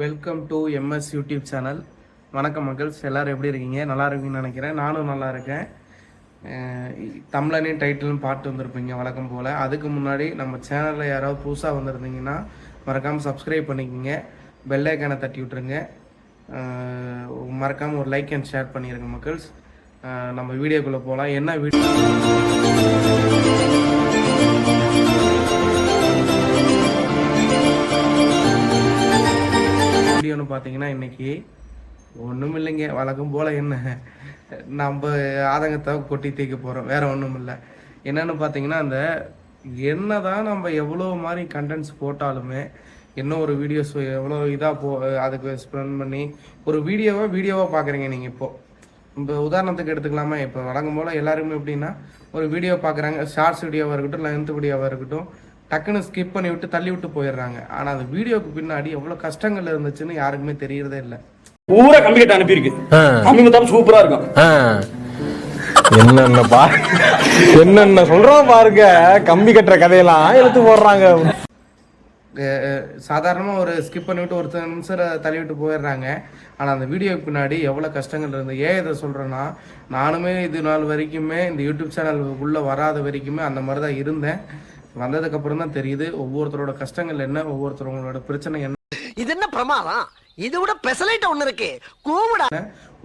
Welcome to MS YouTube channel வணக்கம் மக்கள்ஸ் எல்லோரும் எப்படி இருக்கீங்க? நல்லா இருக்கீங்கன்னு நினைக்கிறேன். நானும் நல்லா இருக்கேன். தமிழனே தமிழனையும் டைட்டிலும் பாட்டு வந்திருப்பீங்க வழக்கம் போல். அதுக்கு முன்னாடி நம்ம சேனலில் யாராவது புதுசாக வந்திருந்தீங்கன்னா மறக்காமல் சப்ஸ்கிரைப் பண்ணிக்கோங்க. பெல்லைக்கானை தட்டி விட்ருங்க மறக்காமல் ஒரு லைக் அண்ட் ஷேர் பண்ணிடுங்க மக்கள்ஸ் நம்ம வீடியோக்குள்ளே போகலாம் என்ன வீடியோ? பார்த்தீங்கன்னா இன்னைக்கு ஒன்றும் இல்லைங்க வழக்கம் போல் என்ன? நம்ம ஆதங்கத்தை கொட்டி தேய்க்க போகிறோம் வேறு ஒன்றும் இல்லை என்னென்னு பார்த்தீங்கன்னா அந்த என்ன தான் நம்ம எவ்வளோ மாதிரி கண்டென்ட்ஸ் போட்டாலுமே என்ன ஒரு வீடியோஸ் எவ்வளோ இதாக போ அதுக்கு ஸ்பெண்ட் பண்ணி ஒரு வீடியோவாக வீடியோவாக பார்க்குறீங்க நீங்கள் இப்போது இப்போ உதாரணத்துக்கு எடுத்துக்கலாமா? இப்போ வழங்கும் போல் எல்லாருமே எப்படின்னா ஒரு வீடியோ பார்க்குறாங்க ஷார்ட்ஸ் வீடியோவாக இருக்கட்டும் லென்த் வீடியோவாக இருக்கட்டும் டக்குன்னு ஸ்கிப் பண்ணி விட்டு தள்ளி விட்டு போயிடுறாங்க. ஆனால் அந்த வீடியோக்கு பின்னாடி எவ்வளோ கஷ்டங்கள் இருந்துச்சுன்னு யாருக்குமே தெரியறதே இல்லை. பூரா கம்பி கட்ட அனுப்பியிருக்கு. கம்பி மத்தாப்பு சூப்பரா இருக்கும். என்னென்ன பா என்னென்ன சொல்றோம் பாருங்க. கம்பி கட்டுற கதையெல்லாம் எடுத்து போடுறாங்க. சாதாரணமாக ஒரு ஸ்கிப் பண்ணிவிட்டு ஒரு நிமிஷம் தள்ளி விட்டு போயிடுறாங்க. ஆனால் அந்த வீடியோக்கு பின்னாடி எவ்வளோ கஷ்டங்கள் இருந்து ஏன் இதை சொல்கிறேன்னா நானுமே இது நாள் வரைக்குமே இந்த யூடியூப் சேனல் உள்ளே வராத வரைக்குமே அந்த மாதிரி தான் இருந்தேன். வந்ததுக்கப்புறம் தான் தெரியுது ஒவ்வொருத்தரோட கஷ்டங்கள் என்ன ஒவ்வொருத்தரோட பிரச்சனை என்ன. இது என்ன பிரமாதம்? இது விட பெசலைட் ஒண்ணு இருக்கு. கூவிடா.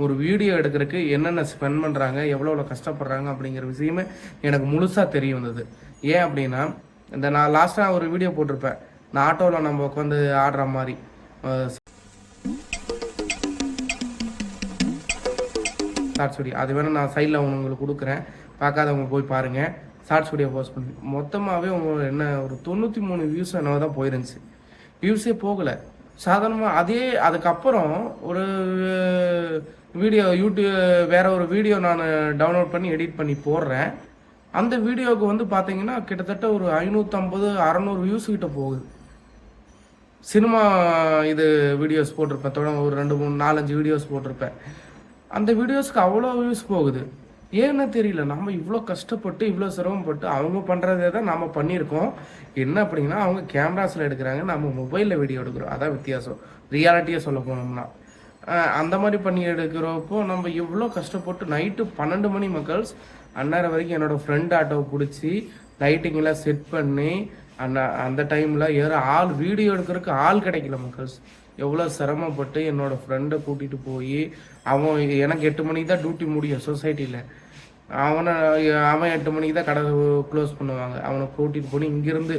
ஒரு வீடியோ எடுக்கிறதுக்கு என்னென்ன ஸ்பெண்ட் பண்ணுறாங்க எவ்வளோ கஷ்டப்படுறாங்க அப்படிங்கிற விஷயமே எனக்கு முழுசாக தெரிய வந்தது. ஏன் அப்படின்னா இந்த நான் லாஸ்ட்டாக ஒரு வீடியோ போட்டிருப்பேன். நான் ஆட்டோவில் நம்ம உட்காந்து ஆடுற மாதிரி. வீடியோ அது வேணால் நான் சைடில் உங்களுக்கு கொடுக்குறேன். பார்க்காதவங்க போய் பாருங்கள் ஷார்ட்ஸ் வீடியோ போஸ்ட் பண்ணி மொத்தமாகவே உங்க என்ன ஒரு தொண்ணூற்றி மூணு வியூஸ் என்னவோ தான் போயிருந்துச்சு. வியூஸே போகலை. சாதாரணமாக அதே அதுக்கப்புறம் ஒரு வீடியோ யூடியூப் வேற ஒரு வீடியோ நான் டவுன்லோட் பண்ணி எடிட் பண்ணி போடுறேன். அந்த வீடியோவுக்கு வந்து பார்த்தீங்கன்னா கிட்டத்தட்ட ஒரு ஐநூற்றம்பது அறநூறு வியூஸ் கிட்ட போகுது. சினிமா இது வீடியோஸ் போட்டிருப்பேன். தொடங்க ஒரு ரெண்டு மூணு நாலஞ்சு வீடியோஸ் போட்டிருப்பேன். அந்த வீடியோஸ்க்கு அவ்வளோ வியூஸ் போகுது. ஏன்னு தெரியல. நம்ம இவ்வளோ கஷ்டப்பட்டு இவ்வளோ சிரமப்பட்டு அவங்க பண்ணுறதே தான் நம்ம பண்ணியிருக்கோம். என்ன அப்படின்னா அவங்க கேமராஸில் எடுக்கிறாங்க நம்ம மொபைலில் வீடியோ எடுக்கிறோம். அதான் வித்தியாசம். ரியாலிட்டியாக சொல்ல போனோம்னா. அந்த மாதிரி பண்ணி எடுக்கிறப்போ நம்ம இவ்வளோ கஷ்டப்பட்டு நைட்டு பன்னெண்டு மணி மக்கள்ஸ் அந்நேரம் வரைக்கும் என்னோடய ஃப்ரெண்ட் ஆட்டோவை பிடிச்சி லைட்டிங்கெல்லாம் செட் பண்ணி அந்த அந்த டைமில் ஏற ஆள் வீடியோ எடுக்கிறதுக்கு ஆள் கிடைக்கல மக்கள்ஸ் எவ்வளோ சிரமப்பட்டு என்னோட ஃப்ரெண்டை கூட்டிகிட்டு போய் அவன் எனக்கு எட்டு மணிக்கு தான் டியூட்டி முடியும் சொசைட்டியில் அவனை அவன் எட்டு மணிக்கு தான் கடை க்ளோஸ் பண்ணுவாங்க. அவனை கூட்டிகிட்டு போய் இங்கேருந்து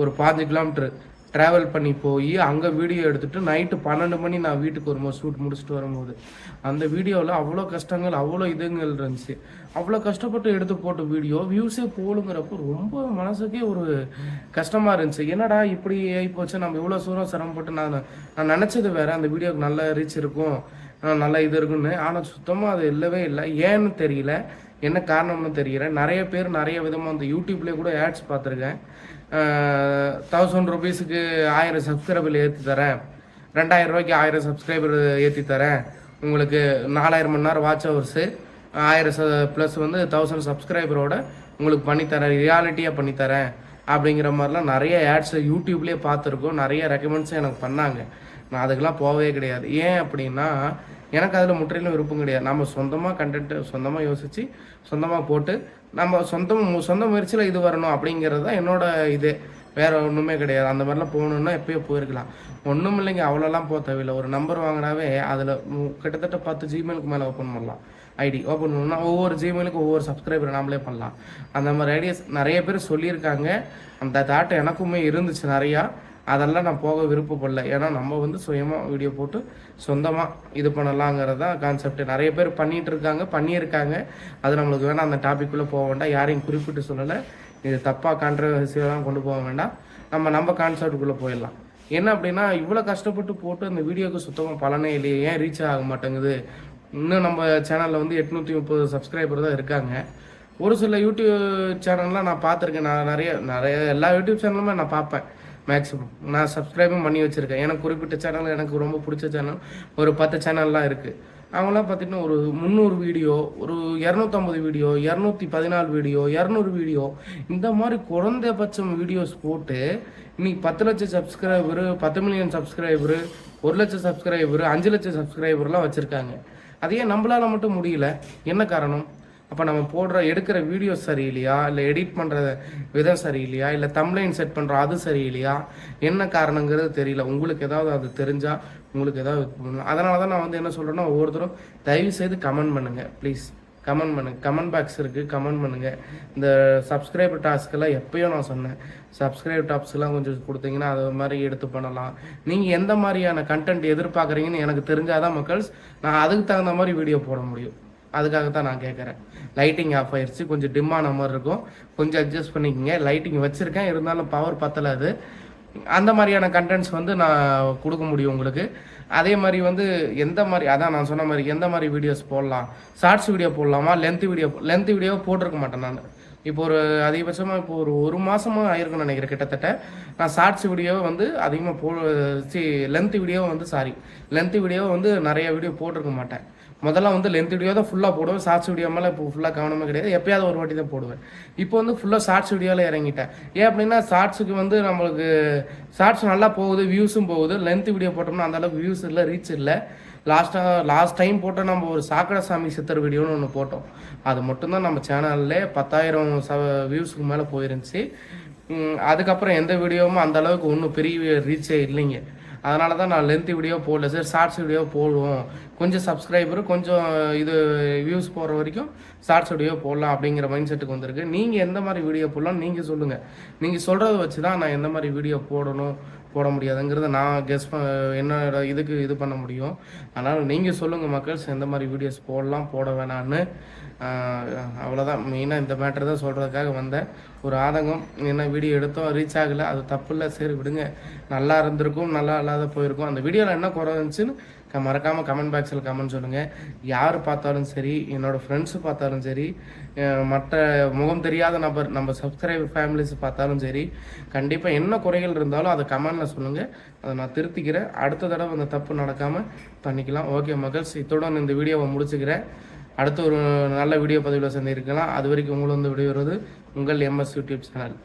ஒரு பாஞ்சு கிலோமீட்டர் ட்ராவல் பண்ணி போய் அங்கே வீடியோ எடுத்துகிட்டு நைட்டு பன்னெண்டு மணி நான் வீட்டுக்கு வரும்போது ஷூட் முடிச்சுட்டு வரும்போது அந்த வீடியோவில் அவ்வளோ கஷ்டங்கள் அவ்வளோ இதுங்கள் இருந்துச்சு. அவ்வளோ கஷ்டப்பட்டு எடுத்து போட்ட வீடியோ வியூஸே போலுங்கிறப்போ ரொம்ப மனசுக்கே ஒரு கஷ்டமாக இருந்துச்சு. என்னடா இப்படி ஆகிப்போச்சு நம்ம இவ்வளோ தூரம் சிரமப்பட்டு நான் நான் நினச்சது வேற அந்த வீடியோவுக்கு நல்ல ரீச் இருக்கும் நல்லா நல்ல இது இருக்குன்னு ஆனால் சுத்தமாக அது இல்லவே இல்லை. ஏன்னு தெரியல. என்ன காரணம்னு தெரியல. நிறைய பேர் நிறைய விதமாக அந்த யூடியூப்லேயே கூட ஆட்ஸ் பார்த்துருக்கேன். தௌசண்ட் ருபீஸுக்கு ஆயிரம் சப்ஸ்கிரைபர் ஏற்றி தரேன். ரெண்டாயிரம் ரூபாய்க்கு ஆயிரம் சப்ஸ்கிரைபர் ஏற்றி தரேன். உங்களுக்கு நாலாயிரம் மணி நேரம் வாட்ச் ஹவர்ஸு ஆயிரம் ச ப்ளஸ் வந்து தௌசண்ட் சப்ஸ்கிரைபரோட உங்களுக்கு பண்ணித்தரேன் ரியாலிட்டியாக பண்ணித்தரேன் அப்படிங்கிற மாதிரிலாம் நிறைய ஆட்ஸ் யூடியூப்லேயே பார்த்துருக்கோம். நிறைய ரெக்கமெண்ட்ஸும் எனக்கு பண்ணாங்க. நான் அதுக்கெலாம் போகவே கிடையாது. ஏன் அப்படின்னா எனக்கு அதில் முற்றிலும் விருப்பம் கிடையாது. நம்ம சொந்தமாக கண்டென்ட்டு சொந்தமாக யோசித்து சொந்தமாக போட்டு நம்ம சொந்த சொந்த முயற்சியில் இது வரணும் அப்படிங்கிறது தான் என்னோட இது. வேறு ஒன்றுமே கிடையாது. அந்த மாதிரிலாம் போகணுன்னா எப்பயோ போயிருக்கலாம். ஒன்றும் இல்லைங்க. அவ்வளோலாம் போக தேவையில்லை. ஒரு நம்பர் வாங்கினாவே அதில் கிட்டத்தட்ட பத்து ஜிமெயிலுக்கு மேலே ஓப்பன் பண்ணலாம். ஐடி ஓப்பன் பண்ணணும்னா ஒவ்வொரு ஜிமெயிலுக்கு ஒவ்வொரு சப்ஸ்கிரைபர் நாமளே பண்ணலாம். அந்த மாதிரி ஐடியாஸ் நிறைய பேர் சொல்லியிருக்காங்க. அந்த தாட் எனக்குமே இருந்துச்சு நிறையா. அதெல்லாம் நான் போக விருப்பப்படல. ஏன்னா நம்ம வந்து சுயமாக வீடியோ போட்டு சொந்தமாக இது பண்ணலாங்கிறது தான் கான்செப்ட் நிறைய பேர் பண்ணிகிட்டு இருக்காங்க பண்ணியிருக்காங்க. அது நம்மளுக்கு வேணாம் அந்த டாபிக்குள்ளே போக வேண்டாம். யாரையும் குறிப்பிட்டு சொல்லலை. இது தப்பாக கான்ட்ரவர்சியெல்லாம் கொண்டு போக வேண்டாம். நம்ம நம்ம கான்செப்டுக்குள்ளே போயிடலாம். என்ன அப்படின்னா இவ்வளோ கஷ்டப்பட்டு போட்டு அந்த வீடியோக்கு சுத்தமாக பலனே இல்லையே. ஏன் ரீச் ஆக மாட்டேங்குது? இன்னும் நம்ம சேனலில் வந்து எட்நூற்றி முப்பது சப்ஸ்கிரைபர் தான் இருக்காங்க. ஒரு சில யூடியூப் சேனல்லாம் நான் பார்த்துருக்கேன். நான் நிறைய நிறைய எல்லா யூடியூப் சேனலுமே நான் பார்ப்பேன். மேக்ஸிமம் நான் சப்ஸ்கிரைபும் பண்ணி வச்சுருக்கேன். எனக்கு குறிப்பிட்ட சேனல் எனக்கு ரொம்ப பிடிச்ச சேனல் ஒரு பத்து சேனல்லாம் இருக்குது அவங்களாம் பார்த்தீங்கன்னா ஒரு முந்நூறு வீடியோ ஒரு இரநூத்தம்பது வீடியோ இரநூத்தி பதினாலு வீடியோ இரநூறு வீடியோ இந்த மாதிரி குறைந்தபட்சம் வீடியோஸ் போட்டு இன்னைக்கு பத்து லட்சம் சப்ஸ்கிரைபரு பத்து மில்லியன் சப்ஸ்கிரைபரு ஒரு லட்சம் சப்ஸ்கிரைபரு அஞ்சு லட்சம் சப்ஸ்கிரைபர்லாம் வச்சுருக்காங்க. அதையே நம்மளால் மட்டும் முடியல. என்ன காரணம்? அப்போ நம்ம போடுற எடுக்கிற வீடியோ சரியில்லையா? இல்லை எடிட் பண்ணுற விதம் சரியில்லையா? இல்லை தம்ப்ளைன் செட் பண்ணுறோம் அது சரியில்லையா? என்ன காரணங்கிறது தெரியல. உங்களுக்கு ஏதாவது அது தெரிஞ்சால் உங்களுக்கு ஏதாவது அதனால தான் நான் வந்து என்ன சொல்கிறேன்னா ஒவ்வொருத்தரும் தயவு செய்து கமெண்ட் பண்ணுங்கள் ப்ளீஸ் கமெண்ட் பண்ணுங்க கமெண்ட் பாக்ஸ் இருக்குது கமெண்ட் பண்ணுங்கள் இந்த சப்ஸ்கிரைப் டாஸ்க்கெல்லாம் எப்பயும் நான் சொன்னேன். சப்ஸ்கிரைப் டாப்ஸ்லாம் கொஞ்சம் கொடுத்தீங்கன்னா அது மாதிரி எடுத்து பண்ணலாம். நீங்கள் எந்த மாதிரியான கண்டென்ட் எதிர்பார்க்குறீங்கன்னு எனக்கு தெரிஞ்சாதான் மக்கள்ஸ் நான் அதுக்கு தகுந்த மாதிரி வீடியோ போட முடியும். அதுக்காக தான் நான் கேட்குறேன் லைட்டிங் ஆஃப் ஆயிடுச்சு கொஞ்சம் டிம்மான மாதிரி இருக்கும். கொஞ்சம் அட்ஜஸ்ட் பண்ணிக்கோங்க. லைட்டிங் வச்சுருக்கேன். இருந்தாலும் பவர் பத்தலை அது. அந்த மாதிரியான கண்டென்ட்ஸ் வந்து நான் கொடுக்க முடியும் உங்களுக்கு. அதே மாதிரி வந்து எந்த மாதிரி அதான் நான் சொன்ன மாதிரி எந்த மாதிரி வீடியோஸ் போடலாம்? ஷார்ட்ஸ் வீடியோ போடலாமா? லென்த் வீடியோ லென்த் வீடியோ போட்டிருக்க மாட்டேன் நான். இப்போ ஒரு அதிகபட்சமாக இப்போ ஒரு ஒரு மாதமாக ஆயிருக்குன்னு நினைக்கிறேன் கிட்டத்தட்ட. நான் ஷார்ட்ஸ் வீடியோ வந்து அதிகமாக போ சி லென்த் வீடியோ வந்து சாரி லென்த்து வீடியோ வந்து நிறைய வீடியோ போட்டிருக்க மாட்டேன். முதல்ல வந்து லென்த் வீடியோ தான் ஃபுல்லாக போடுவேன். ஷார்ட்ஸ் வீடியோ மேலே இப்போ ஃபுல்லாக கவனமே கிடையாது. எப்பயாவது ஒரு வாட்டி தான் போடுவேன். இப்போ வந்து ஃபுல்லாக ஷார்ட்ஸ் வீடியோவில் இறங்கிட்டேன். ஏன் அப்படின்னா ஷார்ட்ஸுக்கு வந்து நம்மளுக்கு ஷார்ட்ஸ் நல்லா போகுது வியூஸும் போகுது. லென்த் வீடியோ போட்டோம்னா அந்த அளவுக்கு வியூஸ் இல்லை ரீச் இல்லை. லாஸ்ட்டாக லாஸ்ட் டைம் போட்ட நம்ம ஒரு சாக்கடை சாமி சித்தர் வீடியோன்னு ஒன்று போட்டோம். அது மட்டும்தான் நம்ம சேனல்லே பத்தாயிரம் ச வியூஸுக்கு மேலே போயிருந்துச்சு. அதுக்கப்புறம் எந்த வீடியோவும் அந்த அளவுக்கு ஒன்றும் பெரிய ரீச்சே இல்லைங்க. அதனால தான் நான் லென்த் வீடியோ போடல. சார் ஷார்ட்ஸ் வீடியோ போடுவோம். கொஞ்சம் சப்ஸ்கிரைபர் கொஞ்சம் இது வியூஸ் போகிற வரைக்கும் ஷார்ட்ஸ் வீடியோ போடலாம் அப்படிங்கிற மைண்ட் செட்டுக்கு வந்திருக்கு. நீங்கள் எந்த மாதிரி வீடியோ போடலாம் நீங்கள் சொல்லுங்கள் நீங்கள் சொல்கிறத வச்சு தான் நான் எந்த மாதிரி வீடியோ போடணும் போட முடியாதுங்கிறத நான் கெஸ் என்னோட இதுக்கு இது பண்ண முடியும். அதனால் நீங்கள் சொல்லுங்கள் மக்கள்ஸ் எந்த மாதிரி வீடியோஸ் போடலாம் போட வேணான்னு அவ்வளோதான் மெயினாக இந்த மேட்டர் தான் சொல்கிறதுக்காக வந்தேன். ஒரு ஆதங்கம் என்ன வீடியோ எடுத்தோம் ரீச் ஆகலை அது தப்பு இல்லை சரி விடுங்க. நல்லா இருந்திருக்கும் நல்லா இல்லாத போயிருக்கும். அந்த வீடியோவில் என்ன குறை இருந்துச்சுன்னு மறக்காமல் கமெண்ட் பாக்ஸில் கமெண்ட் சொல்லுங்கள் யார் பார்த்தாலும் சரி என்னோட ஃப்ரெண்ட்ஸு பார்த்தாலும் சரி மற்ற முகம் தெரியாத நபர் நம்ம சப்ஸ்கிரைபர் ஃபேமிலிஸ் பார்த்தாலும் சரி கண்டிப்பாக என்ன குறைகள் இருந்தாலும் அதை கமெண்டில் சொல்லுங்கள் அதை நான் திருத்திக்கிறேன். அடுத்த தடவை அந்த தப்பு நடக்காமல் பண்ணிக்கலாம். ஓகே மகள்ஸ் இத்துடன் இந்த வீடியோவை முடிச்சுக்கிறேன். அடுத்து ஒரு நல்ல வீடியோ பதிவில் சந்திருக்கலாம் அது வரைக்கும் உங்களை வந்து விடைபெறுவது உங்கள் எம்எஸ் யூடியூப் சேனல்